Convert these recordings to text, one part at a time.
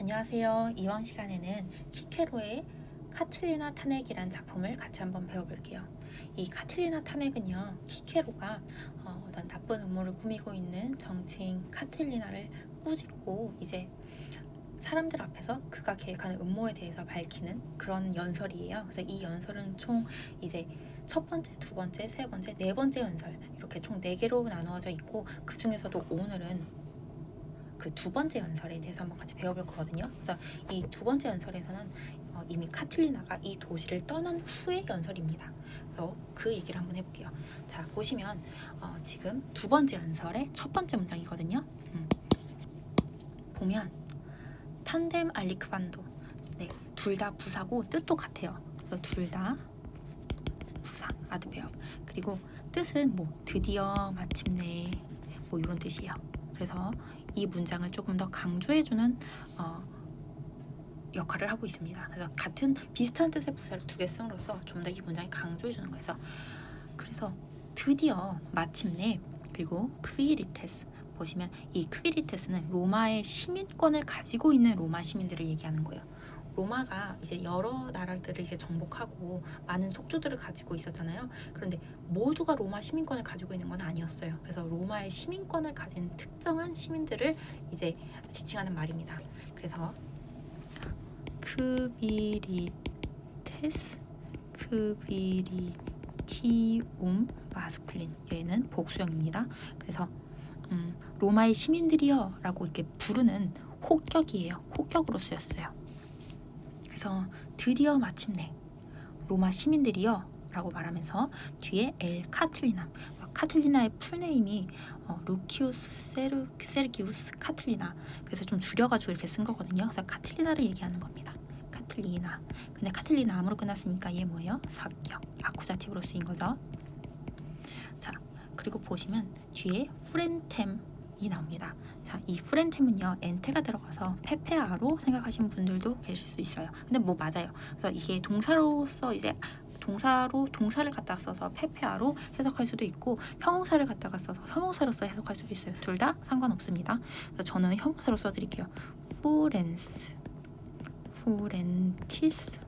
안녕하세요. 이번 시간에는 키케로의 카틀리나 탄핵이란 작품을 같이 한번 배워볼게요. 이 카틀리나 탄핵은요, 키케로가 어, 어떤 나쁜 음모를 꾸미고 있는 정치인 카틀리나를 꾸짖고 이제 사람들 앞에서 그가 계획하는 음모에 대해서 밝히는 그런 연설이에요. 그래서 이 연설은 총 이제 첫 번째, 두 번째, 세 번째, 네 번째 연설 이렇게 총 네 개로 나누어져 있고 그 중에서도 오늘은 그 두 번째 연설에 대해서 한번 같이 배워볼 거거든요. 그래서 이 두 번째 연설에서는 어, 이미 카틀리나가 이 도시를 떠난 후의 연설입니다. 그래서 그 얘기를 한번 해볼게요. 자 보시면 어, 지금 두 번째 연설의 첫 번째 문장이거든요. 음. 보면 탄뎀 알리크반도 네, 둘 다 부사고 뜻도 같아요. 그래서 둘 다 부사 아드베어 그리고 뜻은 뭐 드디어 마침내 뭐 이런 뜻이에요. 그래서 이 문장을 조금 더 강조해주는 어, 역할을 하고 있습니다. 그래서 같은 비슷한 뜻의 부사를 두 개 씀으로써 좀 더 이 문장이 강조해주는 거예요. 그래서, 드디어 마침내 그리고 크비리테스 보시면 이 크비리테스는 로마의 시민권을 가지고 있는 로마 시민들을 얘기하는 거예요. 로마가 이제 여러 나라들을 이제 정복하고 많은 속주들을 가지고 있었잖아요. 그런데 모두가 로마 시민권을 가지고 있는 건 아니었어요. 그래서 로마의 시민권을 가진 특정한 시민들을 이제 지칭하는 말입니다. 그래서 크비리테스, 크비리티움 마스쿨린 얘는 복수형입니다. 그래서 음, 로마의 시민들이여라고 이렇게 부르는 호격이에요. 호격으로 쓰였어요. 그래서 드디어 마침내 로마 시민들이여 라고 말하면서 뒤에 엘 카틀리나 카틀리나의 풀네임이 어, 루키우스 세르, 세르기우스 카틀리나 그래서 좀 줄여가지고 이렇게 쓴 거거든요. 그래서 카틀리나를 얘기하는 겁니다. 카틀리나 근데 카틀리나 암으로 끝났으니까 얘 뭐예요? 사격 아쿠자티브로 쓰인 거죠. 자 그리고 보시면 뒤에 프렌템 이 나옵니다. 자, 이 프렌템은요 엔테가 들어가서 페페아로 생각하시는 분들도 계실 수 있어요. 근데 뭐 맞아요. 그래서 이게 동사로서 이제 동사로 동사를 갖다 써서 페페아로 해석할 수도 있고 형용사를 갖다가 써서 형용사로서 해석할 수도 있어요. 둘 다 상관없습니다. 그래서 저는 형용사로 써드릴게요. 프렌스, 프렌티스.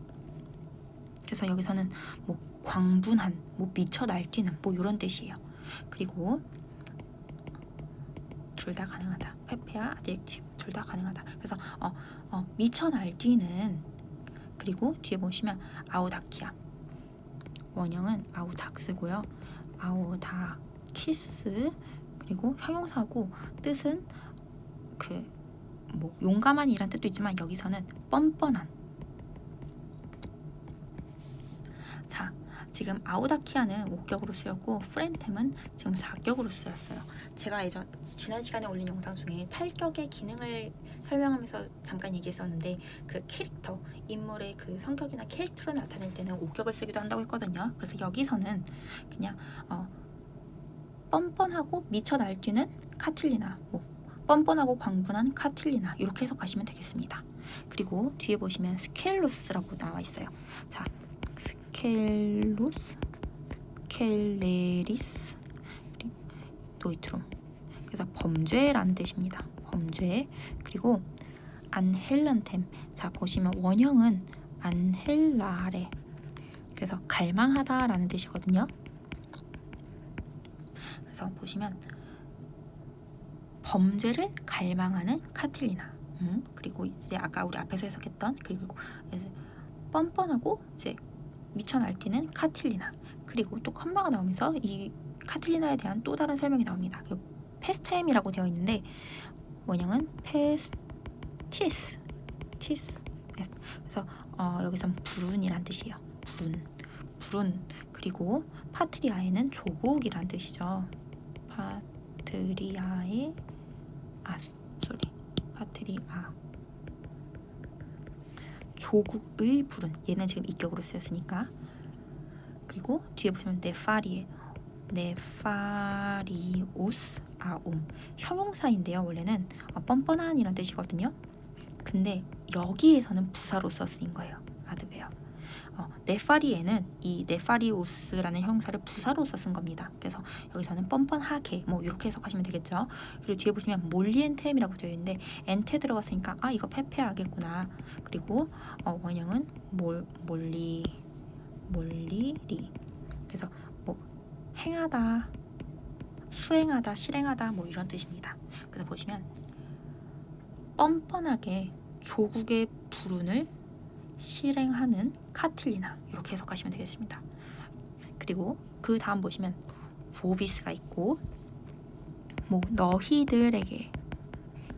그래서 여기서는 뭐 광분한, 뭐 미쳐 날뛰는 뭐 이런 뜻이에요. 그리고 둘 다 가능하다. 페페아 아디액티브 둘 다 가능하다. 그래서 어, 어 미쳐 날뛰는 그리고 뒤에 보시면 아우다키아 원형은 아우닥스고요. 아우다 키스 그리고 형용사고 뜻은 그 뭐 용감한이란 뜻도 있지만 여기서는 뻔뻔한 자 지금 아우다키아는 5격으로 쓰였고 프렌템은 지금 4격으로 쓰였어요. 제가 예전 지난 시간에 올린 영상 중에 탈격의 기능을 설명하면서 잠깐 얘기했었는데 그 캐릭터 인물의 그 성격이나 캐릭터를 나타낼 때는 5격을 쓰기도 한다고 했거든요. 그래서 여기서는 그냥 어, 뻔뻔하고 미쳐 날뛰는 카틸리나 뭐 뻔뻔하고 광분한 카틸리나 이렇게 해석하시면 되겠습니다. 그리고 뒤에 보시면 스켈루스라고 나와 있어요. 자, 스 켈루스, 스켈레리스, 노이트룸. 그래서 범죄라는 뜻입니다. 범죄. 그리고 안헬란템. 자, 보시면 원형은 안헬라레. 그래서 갈망하다라는 뜻이거든요. 그래서 보시면 범죄를 갈망하는 카틸리나. 음, 그리고 이제 아까 우리 앞에서 해석했던 그리고 이제 뻔뻔하고 이제 미쳐 날뛰는 카틸리나. 그리고 또 컴마가 나오면서 이 카틸리나에 대한 또 다른 설명이 나옵니다. 그리고 페스템이라고 되어 있는데 원형은 페스티스, 티스. 그래서 어, 여기선 불운이란 뜻이에요. 불운, 불운. 그리고 파트리아에는 조국이란 뜻이죠. 파트리아의 아 소리, 파트리아. 조국의 불운. 얘는 지금 이격으로 쓰였으니까. 그리고 뒤에 보시면 네파리에 네파리우스 아움 형용사인데요. 원래는 어, 뻔뻔한이란 뜻이거든요. 근데 여기에서는 부사로서 쓰인 거예요. 네파리에는 이 네파리우스라는 형사를 부사로 써쓴 겁니다. 그래서 여기서는 뻔뻔하게 뭐 이렇게 해석하시면 되겠죠. 그리고 뒤에 보시면 몰리엔템이라고 되어 있는데 엔테 들어갔으니까 아 이거 페페하겠구나. 그리고 어, 원형은 몰 몰리 몰리리. 그래서 뭐 행하다, 수행하다, 실행하다 뭐 이런 뜻입니다. 그래서 보시면 뻔뻔하게 조국의 불운을 실행하는 카틸리나 이렇게 해석하시면 되겠습니다. 그리고 그 다음 보시면 보비스가 있고 뭐 너희들에게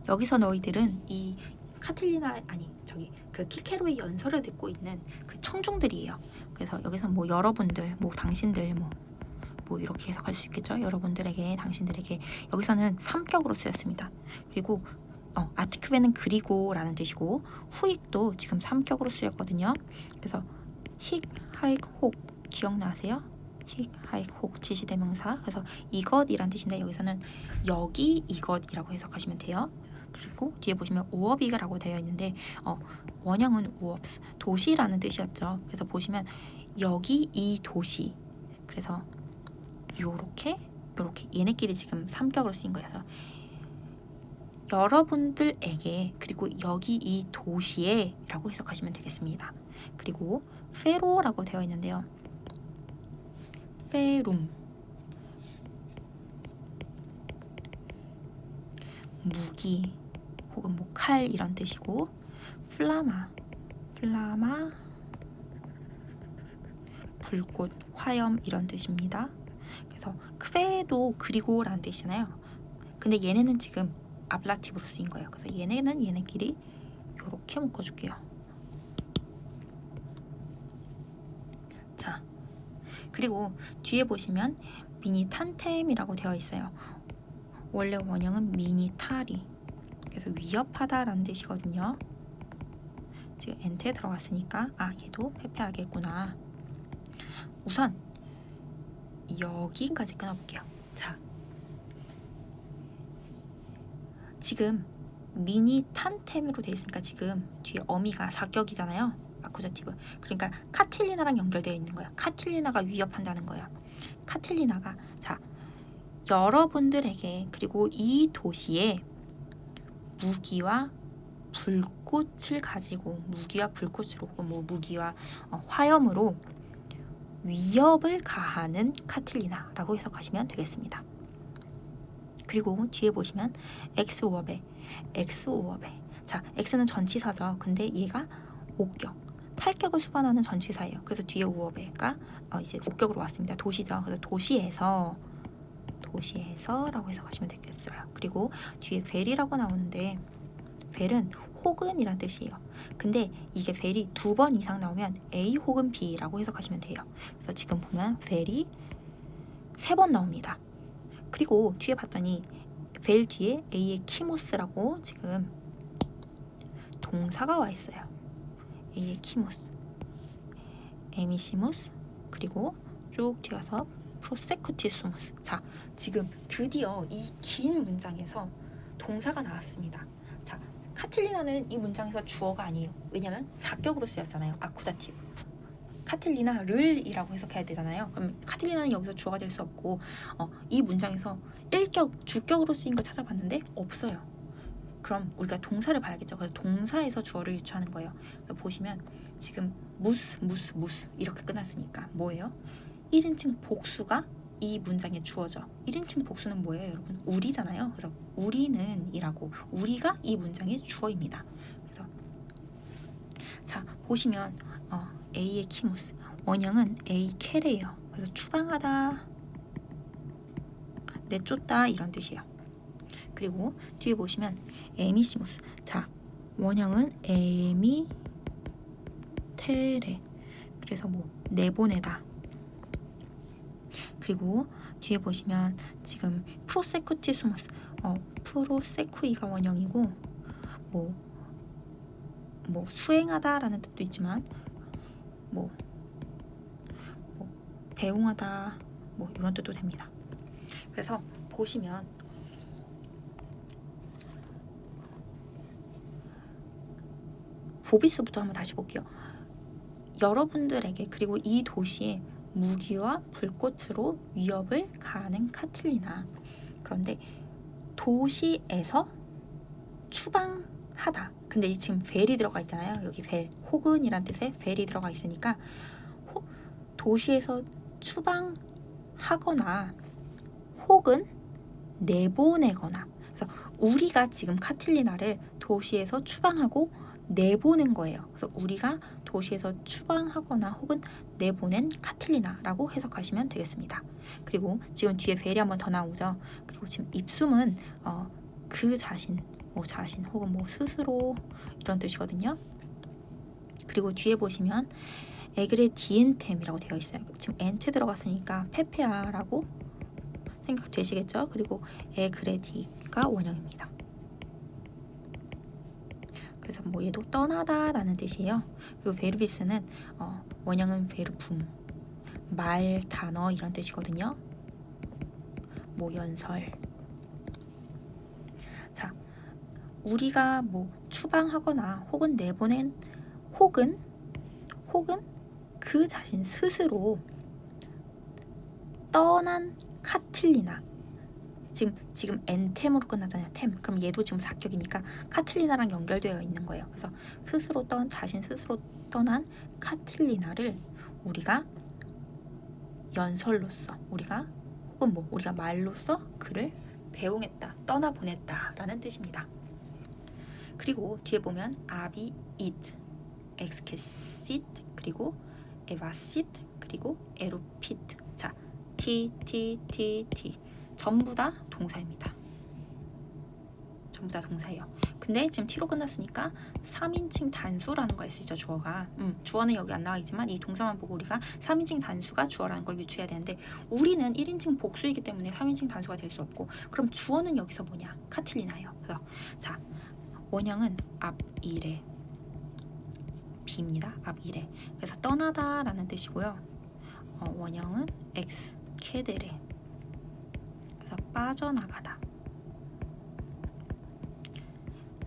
여기서 너희들은 이 카틸리나 아니 저기 그 키케로의 연설을 듣고 있는 그 청중들이에요. 그래서 여기서 뭐 여러분들, 뭐 당신들, 뭐, 뭐 이렇게 해석할 수 있겠죠. 여러분들에게, 당신들에게 여기서는 삼격으로 쓰였습니다. 그리고 어, 아티크베는 그리고 라는 뜻이고 후익도 지금 삼격으로 쓰였거든요. 그래서 힉, 하익, 혹 기억나세요? 힉, 하익, 혹 지시대명사. 그래서 이것이란 뜻인데 여기서는 여기 이것이라고 해석하시면 돼요. 그리고 뒤에 보시면 우어비가라고 되어 있는데 어, 원형은 우업 도시라는 뜻이었죠. 그래서 보시면 여기 이 도시 그래서 요렇게 요렇게 얘네끼리 지금 삼격으로 쓰인 거여서 여러분들에게 그리고 여기 이 도시에 라고 해석하시면 되겠습니다. 그리고 페로라고 되어 있는데요. 페룸 무기 혹은 뭐 칼 이런 뜻이고 플라마 플라마 불꽃 화염 이런 뜻입니다. 그래서 크베도 그리고라는 뜻이잖아요. 근데 얘네는 지금 아블라티브로 쓰인 거예요. 그래서 얘네는 얘네끼리 이렇게 묶어줄게요. 자, 그리고 뒤에 보시면 미니 탄템이라고 되어 있어요. 원래 원형은 미니 탈이 그래서 위협하다라는 뜻이거든요. 지금 엔트에 들어갔으니까 아 얘도 페페하겠구나. 우선 여기까지 끊어볼게요. 자, 지금 미니 탄템으로 되어 있으니까 지금 뒤에 어미가 사격이잖아요. 아쿠자티브. 그러니까 카틸리나랑 연결되어 있는 거야. 카틸리나가 위협한다는 거야. 카틸리나가 자 여러분들에게 그리고 이 도시에 무기와 불꽃을 가지고 무기와 불꽃으로 뭐 무기와 어, 화염으로 위협을 가하는 카틸리나라고 해석하시면 되겠습니다. 그리고 뒤에 보시면 X 우업에 X 우업에 자 X는 전치사죠. 근데 얘가 옥격 탈격을 수반하는 전치사예요. 그래서 뒤에 우업에가 어, 이제 옥격으로 왔습니다. 도시죠. 그래서 도시에서 도시에서라고 해석하시면 되겠어요. 그리고 뒤에 벨이라고 나오는데 벨은 혹은이란 뜻이에요. 근데 이게 벨이 두 번 이상 나오면 A 혹은 B라고 해석하시면 돼요. 그래서 지금 보면 벨이 세 번 나옵니다. 그리고 뒤에 봤더니 벨 뒤에 A의 키모스라고 지금 동사가 와 있어요. A의 키모스, 에미시무스, 그리고 쭉 튀어서 프로세쿠티수무스. 자, 지금 드디어 이 긴 문장에서 동사가 나왔습니다. 자, 카틸리나는 이 문장에서 주어가 아니에요. 왜냐면 사격으로 쓰였잖아요. 아쿠자티브. 카틸리나 를이라고 해석해야 되잖아요. 그럼 카틸리나는 여기서 주어가 될 수 없고 어, 이 문장에서 일격, 주격으로 쓰인 걸 찾아봤는데 없어요. 그럼 우리가 동사를 봐야겠죠. 그래서 동사에서 주어를 유추하는 거예요. 보시면 지금 무스, 무스, 무스 이렇게 끝났으니까 뭐예요? 1인칭 복수가 이 문장의 주어죠. 1인칭 복수는 뭐예요, 여러분? 우리잖아요. 그래서 우리는이라고 우리가 이 문장의 주어입니다. 그래서 자 보시면 어, A의 키무스 원형은 A 캐레요. 그래서 추방하다, 내쫓다 이런 뜻이에요. 그리고 뒤에 보시면 에미시무스. 자 원형은 에미 테레. 그래서 뭐 내보내다. 그리고 뒤에 보시면 지금 프로세쿠티수무스 어 프로세쿠이가 원형이고 뭐, 뭐 수행하다라는 뜻도 있지만 뭐, 뭐 배웅하다 뭐 이런 뜻도 됩니다. 그래서 보시면 보비스부터 한번 다시 볼게요. 여러분들에게 그리고 이 도시에 무기와 불꽃으로 위협을 가하는 카틀리나. 그런데 도시에서 추방하다. 근데 이 지금 벨이 들어가 있잖아요. 여기 벨. 혹은이란 뜻의 벨이 들어가 있으니까 호- 도시에서 추방하거나 혹은 내보내거나. 그래서 우리가 지금 카틸리나를 도시에서 추방하고 내보낸 거예요. 그래서 우리가 도시에서 추방하거나 혹은 내보낸 카틸리나라고 해석하시면 되겠습니다. 그리고 지금 뒤에 벨이 한번 더 나오죠. 그리고 지금 입숨은 어, 그 자신, 뭐 자신 혹은 뭐 스스로 이런 뜻이거든요. 그리고 뒤에 보시면 에그레 디엔템이라고 되어 있어요. 지금 엔트 들어갔으니까 페페아라고 생각되시겠죠? 그리고 에그레디가 원형입니다. 그래서 뭐 얘도 떠나다라는 뜻이에요. 그리고 베르비스는 어, 원형은 베르품, 말, 단어 이런 뜻이거든요. 뭐 연설. 자, 우리가 뭐 추방하거나 혹은 내보낸 혹은 혹은 그 자신 스스로 떠난 카틸리나 지금 지금 엔템으로 끝나잖아요. 템. 그럼 얘도 지금 사격이니까 카틸리나랑 연결되어 있는 거예요. 그래서 스스로 떠 자신 스스로 떠난 카틸리나를 우리가 연설로서 우리가 혹은 뭐 우리가 말로써 그를 배웅했다, 떠나 보냈다라는 뜻입니다. 그리고 뒤에 보면 아비 it, 엑스케시트 그리고 에바시트 그리고 에로피트 자 t t t t 전부 다 동사입니다. 전부 다 동사예요. 근데 지금 t로 끝났으니까 3인칭 단수라는 걸수 있죠 주어가. 음, 주어는 여기 안 나와 있지만 이 동사만 보고 우리가 3인칭 단수가 주어라는 걸 유추해야 되는데 우리는 1인칭 복수이기 때문에 3인칭 단수가 될 수 없고 그럼 주어는 여기서 뭐냐? 카틸리나예요. 그래서 자 원형은 앞일에 비입니다. 앞일에. 그래서 떠나다 라는 뜻이고요. 어, 원형은 x 케데레. 그래서 빠져나가다.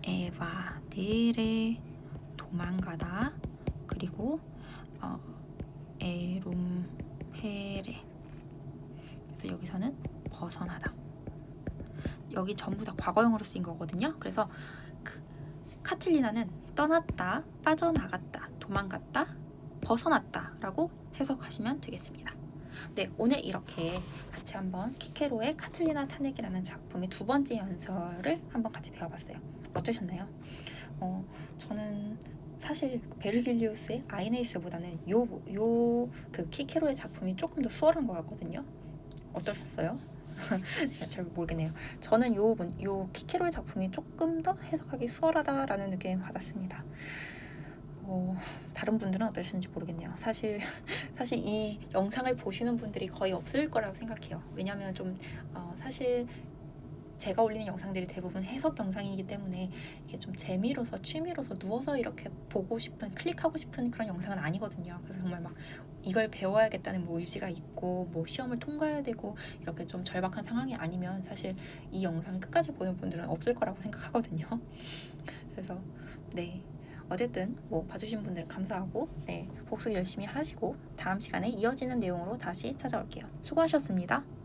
에바 데레 도망가다. 그리고 어, 에룸페레. 그래서 여기서는 벗어나다. 여기 전부 다 과거형으로 쓰인 거거든요. 그래서 그 카틸리나는 떠났다, 빠져나갔다, 도망갔다, 벗어났다 라고 해석하시면 되겠습니다. 네, 오늘 이렇게 같이 한번 키케로의 카틀리나 타넥이라는 작품의 두 번째 연설을 한번 같이 배워봤어요. 어떠셨나요? 어, 저는 사실 베르길리우스의 아이네이스보다는 요 요 그 키케로의 작품이 조금 더 수월한 것 같거든요. 어떠셨어요? 제가 잘 모르겠네요. 저는 요, 문- 요 키케로의 작품이 조금 더 해석하기 수월하다라는 느낌을 받았습니다. 어, 다른 분들은 어떠신지 모르겠네요. 사실 사실 이 영상을 보시는 분들이 거의 없을 거라고 생각해요. 왜냐하면 좀 어, 사실 제가 올리는 영상들이 대부분 해석 영상이기 때문에 이게 좀 재미로서 취미로서 누워서 이렇게 보고 싶은 클릭하고 싶은 그런 영상은 아니거든요. 그래서 정말 막 이걸 배워야겠다는 뭐 의지가 있고 뭐 시험을 통과해야 되고 이렇게 좀 절박한 상황이 아니면 사실 이 영상 끝까지 보는 분들은 없을 거라고 생각하거든요. 그래서 네. 어쨌든 뭐 봐주신 분들 감사하고 네 복습 열심히 하시고 다음 시간에 이어지는 내용으로 다시 찾아올게요. 수고하셨습니다.